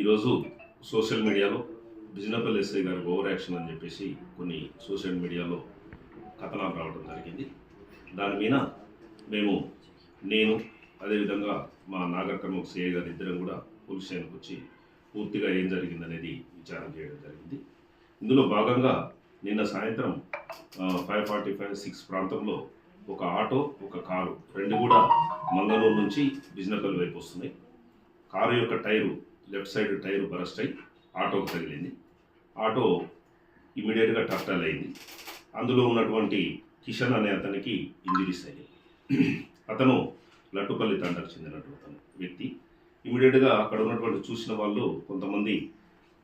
ఈరోజు సోషల్ మీడియాలో బిజినపల్ ఎస్ఐ గారి ఓవర్ యాక్షన్ అని చెప్పేసి కొన్ని సోషల్ మీడియాలో కథనాలు రావడం జరిగింది. దాని మీద మేము నేను అదేవిధంగా మా నాగర్ సిఐ గారు ఇద్దరం కూడా పోలీస్ స్టేషన్కి వచ్చి పూర్తిగా ఏం జరిగిందనేది విచారణ చేయడం జరిగింది. ఇందులో భాగంగా నిన్న సాయంత్రం ఫైవ్ ఫార్టీ ఫైవ్ సిక్స్ ప్రాంతంలో ఒక ఆటో ఒక కారు రెండు కూడా మంగళూరు నుంచి బిజినపల్ వైపు వస్తున్నాయి. కారు యొక్క tyre left side tyre burst అయి ఆటోకు తగిలింది. ఆటో ఇమీడియట్గా టర్టల్ అయింది. అందులో ఉన్నటువంటి కిషన్ అనే అతనికి ఇంజరీస్ అయ్యాయి. అతను లట్టుపల్లి తండకు చెందినటువంటి వ్యక్తి. ఇమీడియట్గా అక్కడ ఉన్నటువంటి చూసిన వాళ్ళు కొంతమంది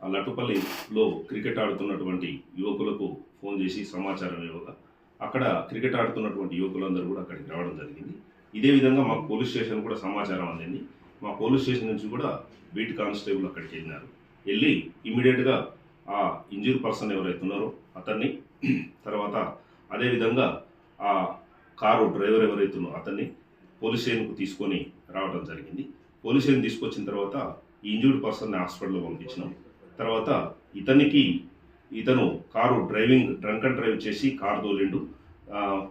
ఆ లట్టుపల్లిలో క్రికెట్ ఆడుతున్నటువంటి యువకులకు ఫోన్ చేసి సమాచారం ఇవ్వగా అక్కడ క్రికెట్ ఆడుతున్నటువంటి యువకులందరూ కూడా అక్కడికి రావడం జరిగింది. ఇదే విధంగా మాకు పోలీస్ స్టేషన్ కూడా సమాచారం అందింది. మా పోలీస్ స్టేషన్ నుంచి కూడా బీట్ కానిస్టేబుల్ అక్కడికి వెళ్ళినారు. వెళ్ళి ఇమీడియట్గా ఆ ఇంజూర్ పర్సన్ ఎవరైతే ఉన్నారో అతన్ని తర్వాత అదేవిధంగా ఆ కారు డ్రైవర్ ఎవరైతే అతన్ని పోలీస్ స్టేషన్కు తీసుకొని రావడం జరిగింది. పోలీస్ స్టేషన్ తీసుకొచ్చిన తర్వాత ఈ ఇంజూర్డ్ పర్సన్ని హాస్పిటల్లో పంపించినాం. తర్వాత ఇతనికి ఇతను car driving drunk and drive చేసి కారు తోలిండు.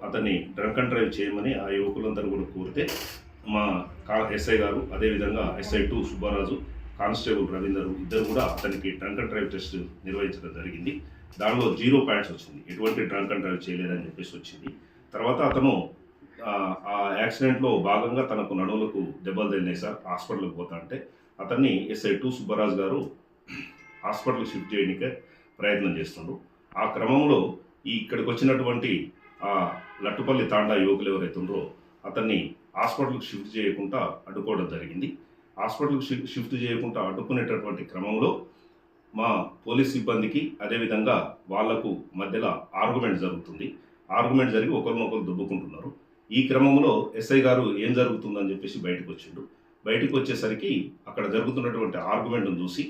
అతన్ని డ్రంక్ అండ్ డ్రైవ్ చేయమని ఆ యువకులందరూ కూడా కోరితే మా కా ఎస్ఐ గారు అదేవిధంగా SI two Subbaraju constable Ravinder ఇద్దరు కూడా అతనికి డ్రంక్ అండ్ డ్రైవ్ టెస్ట్ నిర్వహించడం జరిగింది. దానిలో జీరో పాయింట్స్ వచ్చింది. ఎటువంటి డ్రంక్ అండ్ డ్రైవ్ చేయలేదని చెప్పేసి వచ్చింది. తర్వాత అతను ఆ, యాక్సిడెంట్లో భాగంగా తనకు నడువులకు దెబ్బలు తగిలినాయి సార్. హాస్పిటల్కి పోతా అంటే అతన్ని ఎస్ఐ టూ సుబ్బరాజు గారు హాస్పిటల్కి షిఫ్ట్ చేయడానికే ప్రయత్నం చేస్తుండ్రు ఆ క్రమంలో ఈ ఇక్కడికి వచ్చినటువంటి ఆ లట్టుపల్లి తాండా యువకులు ఎవరైతే ఉన్నారో అతన్ని హాస్పిటల్కి షిఫ్ట్ చేయకుండా అడ్డుకోవడం జరిగింది. హాస్పిటల్కి షిఫ్ట్ చేయకుండా అడ్డుకునేటటువంటి క్రమంలో మా పోలీస్ సిబ్బందికి అదేవిధంగా వాళ్ళకు మధ్యలో ఆర్గ్యుమెంట్ జరుగుతుంది. ఆర్గ్యుమెంట్ జరిగి ఒకరినొకరు దుబ్బుకుంటున్నారు. ఈ క్రమంలో ఎస్ఐ గారు ఏం జరుగుతుందని చెప్పేసి బయటకు వచ్చిండు. బయటకు వచ్చేసరికి అక్కడ జరుగుతున్నటువంటి ఆర్గ్యుమెంట్ను చూసి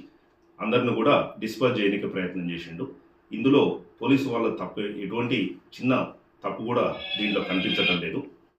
అందరిని కూడా డిస్పర్స్ చేయడానికి ప్రయత్నం చేసిండు. ఇందులో పోలీసు వాళ్ళ తప్పు ఎటువంటి చిన్న తప్పు కూడా దీంట్లో కనిపించడం లేదు.